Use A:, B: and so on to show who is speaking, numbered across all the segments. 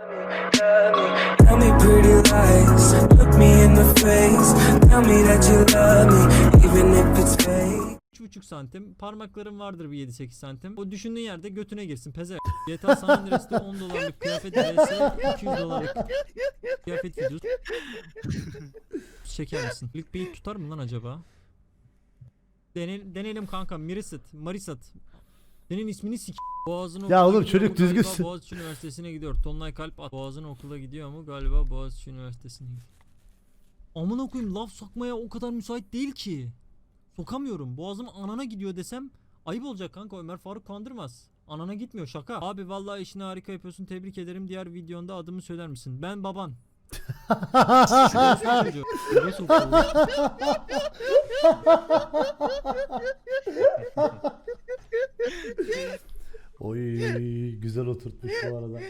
A: Tell me pretty lies, look me in the face. Tell me that you love me, even if it's fake.
B: 3,5 santim. Parmakların vardır bir 7-8 santim. O düşündüğün yerde götüne girsin peze. GTA San Andreas'te 10 dolarlık kıyafet vs 200 dolarlık kıyafet videosu. Çeker misin? Clickbait tutar mı lan acaba? Dene, deneyelim kanka. Mirisat, Marisat. Senin ismini sik. Boğaz'ın okula
C: oğlum çocuk düzgünsün.
B: Boğaziçi Üniversitesi'ne gidiyor. Tonlay Kalp at. Boğaz'ın okula gidiyor mu? Galiba Boğaziçi Üniversitesi'ne gidiyor. Amına koyayım laf sokmaya o kadar müsait değil ki. Sokamıyorum. Boğazım anana gidiyor desem ayıp olacak kanka Ömer Faruk kandırmaz. Anana gitmiyor şaka. Abi vallahi işini harika yapıyorsun tebrik ederim. Diğer videonda adımı söyler misin? Ben baban.
C: Oy güzel oturtmuş bu arada.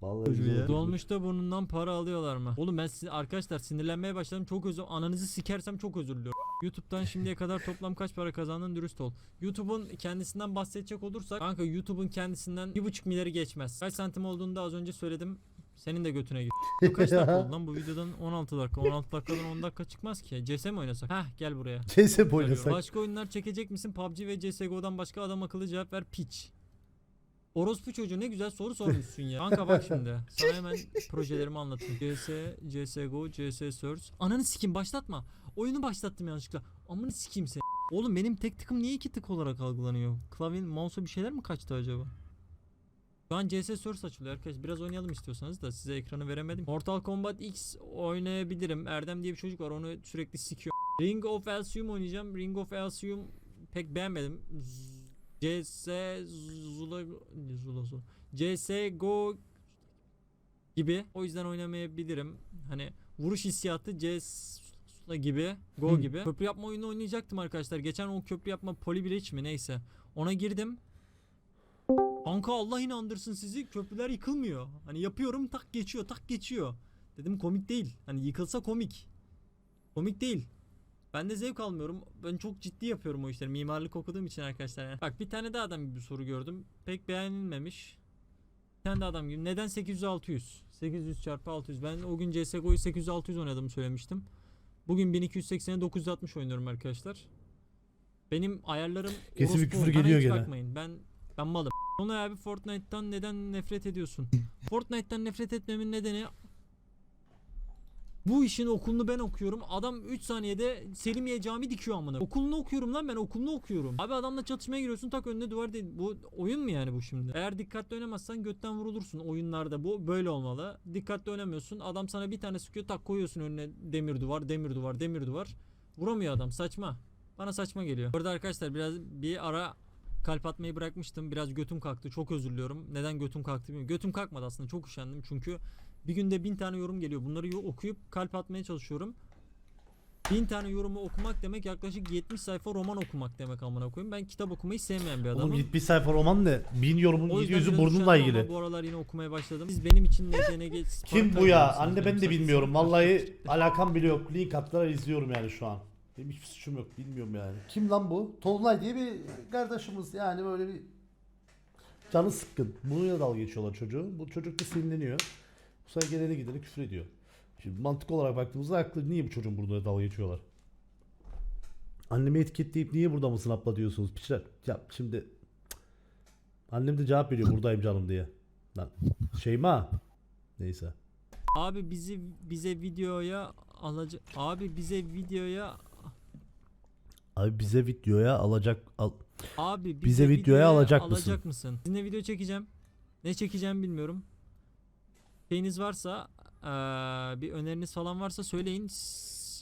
C: Vallahi güzel oturtmuş.
B: Dolmuşta burnundan para alıyorlar mı? Oğlum ben size arkadaşlar sinirlenmeye başladım. Çok özür Ananızı sikersem çok özür diliyorum. YouTube'dan şimdiye kadar toplam kaç para kazandın dürüst ol. YouTube'un kendisinden bahsedecek olursak kanka YouTube'un kendisinden 1.5 milyarı geçmez. Kaç santim olduğunu da az önce söyledim. Senin de götüne git. Bu kaç dakika oldu lan bu videodan 16 dakika. 16 dakikadan 10 dakika çıkmaz ki. CS mi oynasak? Heh gel buraya.
C: CS mi oynasak?
B: Başka oyunlar çekecek misin? PUBG ve CSGO'dan başka adam akıllı cevap ver piç. Orospu çocuğu ne güzel soru sormuşsun ya. Kanka bak şimdi. Sana hemen projelerimi anlatayım. CS, CSGO, CS Search. Ananı sikim başlatma. Oyunu başlattım yanlışlıkla. Amını sikeyim seni. Oğlum benim tek tıkım niye iki tık olarak algılanıyor? Klavyenin mouse'a bir şeyler mi kaçtı acaba? Şu an CS Source açılıyor arkadaşlar. Biraz oynayalım istiyorsanız da size ekranı veremedim. Mortal Kombat X oynayabilirim. Erdem diye bir çocuk var onu sürekli sikiyor. Ring of Elysium oynayacağım. Ring of Elysium pek beğenmedim. CS Zula Zula Zula CSGO gibi. O yüzden oynamayabilirim. Hani vuruş hissiyatı CS gibi, Go
C: Hı.
B: gibi. Köprü yapma oyunu oynayacaktım arkadaşlar. Geçen o köprü yapma Poly Bridge mi neyse. Ona girdim. Kanka Allah inandırsın sizi köprüler yıkılmıyor. Hani yapıyorum tak geçiyor tak geçiyor. Dedim komik değil. Hani yıkılsa komik. Komik değil. Ben de zevk almıyorum. Ben çok ciddi yapıyorum o işleri. Mimarlık okuduğum için arkadaşlar. yani. Bak bir tane daha adam gibi bir soru gördüm. Pek beğenilmemiş. Bir tane daha adam gibi. Neden 800 600? 800 çarpı 600. Ben o gün CSGO'yu 800 600 oynadığımı söylemiştim. Bugün 1280'e 960 oynuyorum arkadaşlar. Benim ayarlarım
C: Kesin bir küfür geliyor gene.
B: Bakmayın. Ben ben malım. Sonra abi Fortnite'tan neden nefret ediyorsun? Fortnite'tan nefret etmemin nedeni bu işin okulunu ben okuyorum. Adam 3 saniyede Selimiye cami dikiyor amına. Okulunu okuyorum lan ben okulunu okuyorum. Abi adamla çatışmaya giriyorsun tak önüne duvar değil. Bu oyun mu yani bu şimdi? Eğer dikkatli oynamazsan götten vurulursun oyunlarda. Bu böyle olmalı. Dikkatli oynamıyorsun. Adam sana bir tane sıkıyor tak koyuyorsun önüne demir duvar, demir duvar, demir duvar. Vuramıyor adam saçma. Bana saçma geliyor. Burada arkadaşlar biraz bir ara kalp atmayı bırakmıştım. Biraz götüm kalktı. Çok özür diliyorum. Neden götüm kalktı bilmiyorum. Götüm kalkmadı aslında. Çok üşendim. Çünkü bir günde bin tane yorum geliyor. Bunları okuyup kalp atmaya çalışıyorum. Bin tane yorumu okumak demek yaklaşık 70 sayfa roman okumak demek amına koyayım. Ben kitap okumayı sevmeyen bir adamım.
C: Oğlum git bir sayfa roman ne? Bin yorumun
B: O yüzden
C: 700'ü
B: biraz
C: burnunla ilgili.
B: Bu aralar yine okumaya başladım. Siz benim için geç.
C: Kim bu ya? Anne ben de bilmiyorum. Vallahi alakam bile yok. Link attılar izliyorum yani şu an. Benim hiçbir suçum yok. Bilmiyorum yani. Kim lan bu? Tolunay diye bir kardeşimiz yani böyle bir canı sıkkın. Bununla dalga geçiyorlar çocuğu. Bu çocuk da sinirleniyor. Bu sefer geleni gideni küfür ediyor. Şimdi mantık olarak baktığımızda haklı. Niye bu çocuğun burnuna dalga geçiyorlar? Annemi etiketleyip niye burada mısın abla diyorsunuz piçler. Ya şimdi annem de cevap veriyor buradayım canım diye. Lan Şeyma. Neyse.
B: Abi bizi bize videoya alacak. Abi bize videoya
C: Abi bize videoya alacak al
B: Abi bize,
C: Bize videoya alacak mısın?
B: mısın? Sizinle video çekeceğim. Ne çekeceğim bilmiyorum. Şeyiniz varsa eee, bir öneriniz falan varsa söyleyin.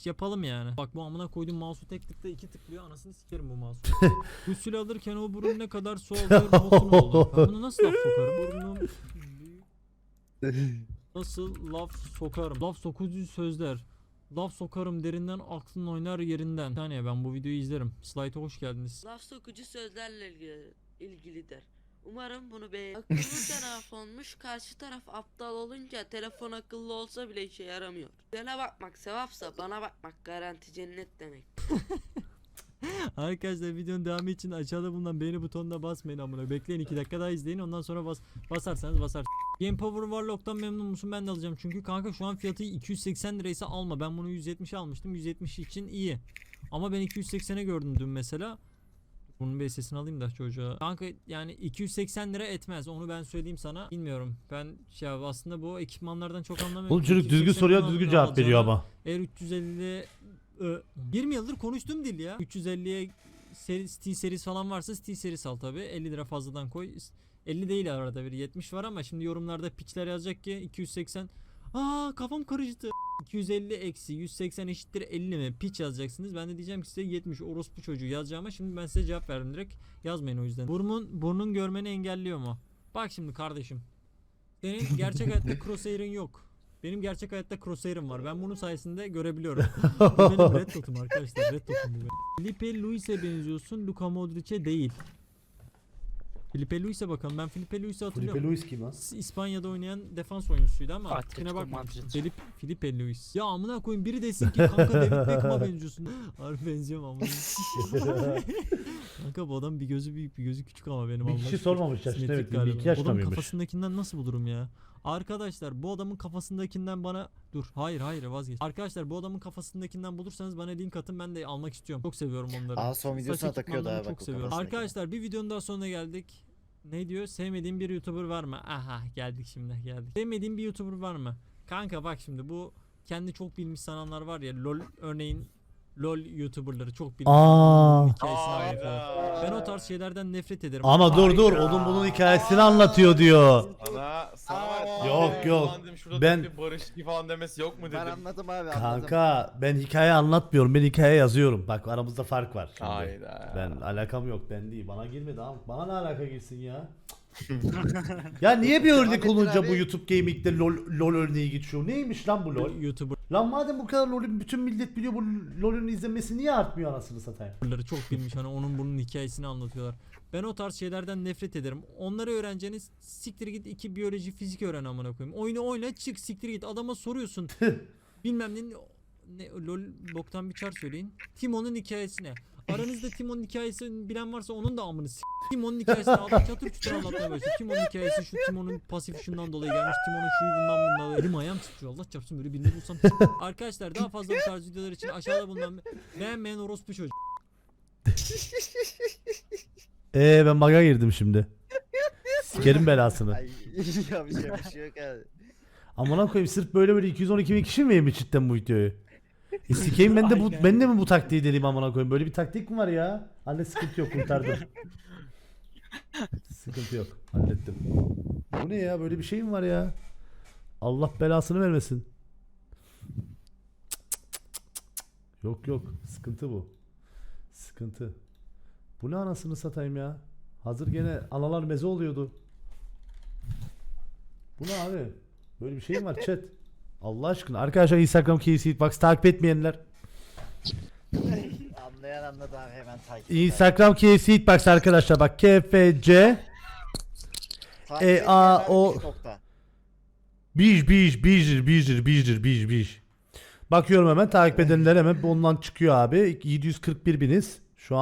B: Yapalım yani. Bak bu amına koyduğum mouse'u tek tıkta iki tıklıyor. Anasını sikerim bu mouse'u. Gusül alırken o burun ne kadar su alıyor bokun oldu. Ben bunu nasıl laf sokarım? Burnum. Nasıl laf sokarım? Laf sokucu sözler. Laf sokarım derinden aklın oynar yerinden. Bir saniye ben bu videoyu izlerim. Slide'a hoş geldiniz.
D: Laf sokucu sözlerle ilgili, ilgilidir. Umarım bunu beğen. Akıllı telefonmuş karşı taraf aptal olunca telefon akıllı olsa bile işe yaramıyor. Sana bakmak sevapsa bana bakmak garanti cennet demek.
B: Arkadaşlar videonun devamı için aşağıda bulunan beğeni butonuna basmayın amına. Bekleyin 2 dakika daha izleyin ondan sonra bas basarsanız basarsınız. Game Power Warlock'tan memnun musun? Ben de alacağım çünkü kanka şu an fiyatı 280 liraysa alma. Ben bunu 170 almıştım. 170 için iyi. Ama ben 280'e gördüm dün mesela. Bunun bir sesini alayım da çocuğa. Kanka yani 280 lira etmez. Onu ben söyleyeyim sana. Bilmiyorum. Ben şey abi aslında bu ekipmanlardan çok anlamıyorum.
C: Oğlum çocuk düzgün
B: 280
C: soruyor
B: lira
C: düzgün cevap veriyor ama.
B: eğer 350 Ö, 20 yıldır konuştuğum dil ya. 350'ye seri, Steel serisi falan varsa Steel serisi al tabi. 50 lira fazladan koy. 50 değil arada bir 70 var ama şimdi yorumlarda piçler yazacak ki 280. Aa kafam karıştı. 250 eksi 180 eşittir 50 mi? Piç yazacaksınız. Ben de diyeceğim ki size 70 orospu çocuğu yazacağıma şimdi ben size cevap verdim direkt. Yazmayın o yüzden. Burnun, burnun görmeni engelliyor mu? Bak şimdi kardeşim. Senin gerçek hayatta crosshair'ın yok. Benim gerçek hayatta crosshair'ım var. Ben bunun sayesinde görebiliyorum. bu benim red dot'um arkadaşlar. Red dot'um bu benim. Felipe Luis'e benziyorsun. Luka Modric'e değil. Felipe Luis'e bakalım. Ben Felipe Luis'i hatırlıyorum.
C: Felipe Luis kim lan?
B: İspanya'da oynayan defans oyuncusuydu ama
E: Atletico
B: tipine bakma.
E: Madrid.
B: Felip, Felipe Luis. Ya amına koyayım biri desin ki kanka David Beckham'a benziyorsun. Harbi benziyorum amına. kanka bu adam bir gözü büyük bir gözü küçük ama benim
C: Bir kişi sormamış
B: Simetrik
C: evet.
B: galiba.
C: 22 yaşta
B: Bu adamın
C: mıymış?
B: kafasındakinden nasıl bulurum ya? Arkadaşlar bu adamın kafasındakinden bana dur hayır hayır vazgeç. Arkadaşlar bu adamın kafasındakinden bulursanız bana link atın ben de almak istiyorum. Çok seviyorum onları.
F: Aa son videosuna takıyordu ha bak
B: çok seviyorum. Arkadaşlar bir videonun daha sonuna geldik. Ne diyor? Sevmediğim bir YouTuber var mı? Aha geldik şimdi geldik. Sevmediğim bir YouTuber var mı? Kanka bak şimdi bu kendi çok bilmiş sananlar var ya LOL örneğin LOL YouTuber'ları çok bilmiş.
C: Aa.
B: Hikayesini. Ben o tarz şeylerden nefret ederim.
C: Ama dur dur onun bunun hikayesini anlatıyor diyor.
G: Sana, sana var.
F: Aa.
C: Yok, yok.
G: falan dedim, Şurada
C: Ben-
G: bir barış falan demesi yok mu dedim.
F: Ben anladım abi anladım.
C: Kanka ben hikaye anlatmıyorum. Ben hikaye yazıyorum. Bak aramızda fark var. şimdi.
G: Hayda.
C: Ben alakam yok ben değil. Bana girmedi ama bana ne alaka girsin ya? Ya niye bir örnek
F: Ahmettin
C: olunca
F: abi-
C: bu YouTube Gaming'de LOL, LOL örneği geçiyor? Neymiş lan bu LOL?
B: YouTuber
C: Lan madem bu kadar LOL'ü bütün millet biliyor bu LOL'ün izlenmesi niye artmıyor anasını satayım?
B: YouTuber'ları çok bilmiş hani onun bunun hikayesini anlatıyorlar. Ben o tarz şeylerden nefret ederim. Onları öğreneceğiniz siktir git iki biyoloji fizik öğren amına koyayım. Oyunu oyna çık siktir git adama soruyorsun. Bilmem ne, ne lol boktan bir çar söyleyin. Timon'un hikayesi ne? Aranızda Timon'un hikayesini bilen varsa onun da amını s- Timon'un hikayesini adam çatır çutur anlatmaya başlıyor. Timon'un hikayesi şu Timon'un pasif şundan dolayı gelmiş. Timon'un şu bundan bundan dolayı. Elim ayağım titriyor. Allah çarpsın böyle birini bulsam. Arkadaşlar daha fazla bu tarz videolar için aşağıda bulunan beğenmeyen orospu çocuk.
C: Eee ben baga girdim şimdi. Sikerim belasını.
F: Ay ya bir şey, bir şey yok abi.
C: Amına koyayım sırf böyle böyle 212 bin kişi mi yemiş cidden bu videoyu? E sikeyim ben de bu ben de mi bu taktiği deliyim amına koyayım? Böyle bir taktik mi var ya? Anne sıkıntı yok kurtardım. sıkıntı yok. Hallettim. Bu ne ya? Böyle bir şey mi var ya? Allah belasını vermesin. Yok yok. Sıkıntı bu. Sıkıntı. Bu ne anasını satayım ya? Hazır gene analar meze oluyordu. Bu ne abi? Böyle bir şey mi var chat? Allah aşkına. Arkadaşlar Instagram KC Hitbox takip etmeyenler.
F: Anlayan anladı abi hemen takip.
C: Instagram KC Hitbox arkadaşlar bak KFC
F: Takip
C: E, A, o-
F: bir nokta.
C: Bij bij bijir bijir bijir bij bij. Bakıyorum hemen takip edenler hemen ondan çıkıyor abi. 741 biniz.